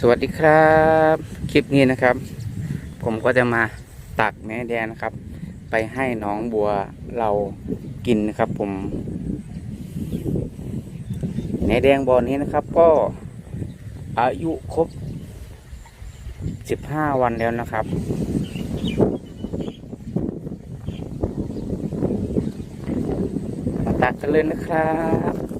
สวัสดีครับ คลิปนี้นะครับ ผมก็จะมาตักแหนแดงนะครับ ไปให้น้องบัวเรากินนะครับ ผมแหนแดงบอนี้นะครับ ก็อายุครบ15วันแล้วนะครับมาตักกันเลยนะครับ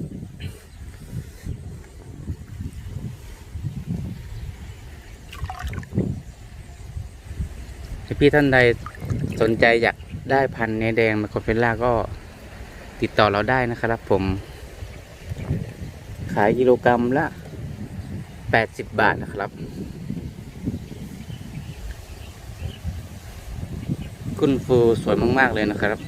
พี่ท่านใดสนใจอยากได้พันธุ์เนแดงมาคอนเฟล่าก็ติดต่อเราได้นะครับผม ขายกิโลกรัมละ 80 บาทนะครับ คุณฟูสวยมาก ๆ เลยนะครับ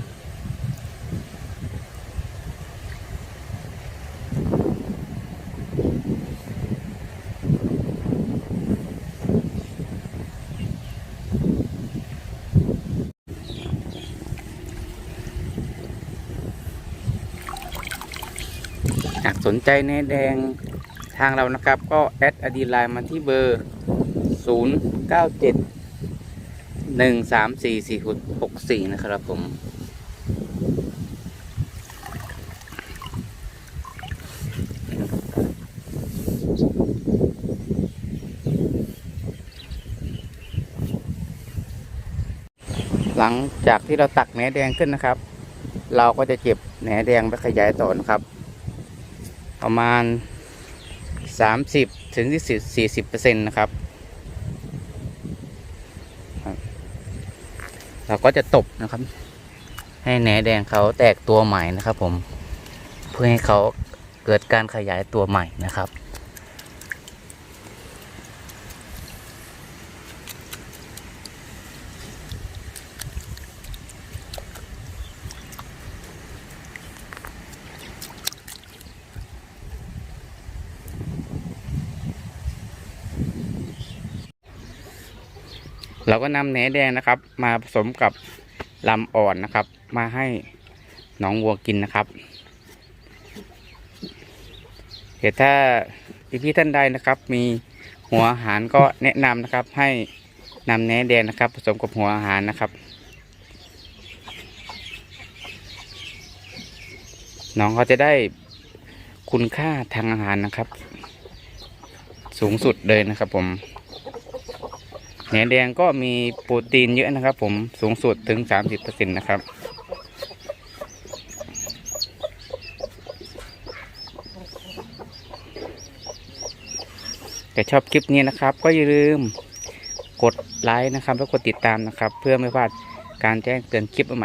หากสนใจในแดงทางเรานะครับ ก็แอดอดีไลน์มาที่เบอร์ 0 9 7 1 3 4 4 6 4 นะครับผมหลังจากที่เราตักแหนแดงขึ้นนะครับ เราก็จะเก็บแหนแดงไปขยายต่อนะครับ ประมาณ 30ถึง40-40%นะครับ เราก็จะตบนะครับ ให้แหนแดงเขาแตกตัวใหม่นะครับผม เพื่อให้เขาเกิดการขยายตัวใหม่นะครับ เราก็นำแหนแดงนะครับ มาผสมกับลำอ่อนนะครับ มาให้น้องวัวกินนะครับเดี๋ยวถ้าพี่ท่านใดนะครับ มีหัวอาหารก็แนะนำนะครับ ให้นำแหนแดงนะครับ ผสมกับหัวอาหารนะครับ น้องเขาจะได้คุณค่าทางอาหารนะครับ สูงสุดเลยนะครับผม แหนแดงก็มีโปรตีนเยอะนะครับผมสูงสุดถึง 30%นะครับ แต่ชอบคลิปนี้นะครับ ก็อย่าลืมกดไลค์นะครับ แล้วกดติดตามนะครับ เพื่อไม่พลาดการแจ้งเตือนคลิปใหม่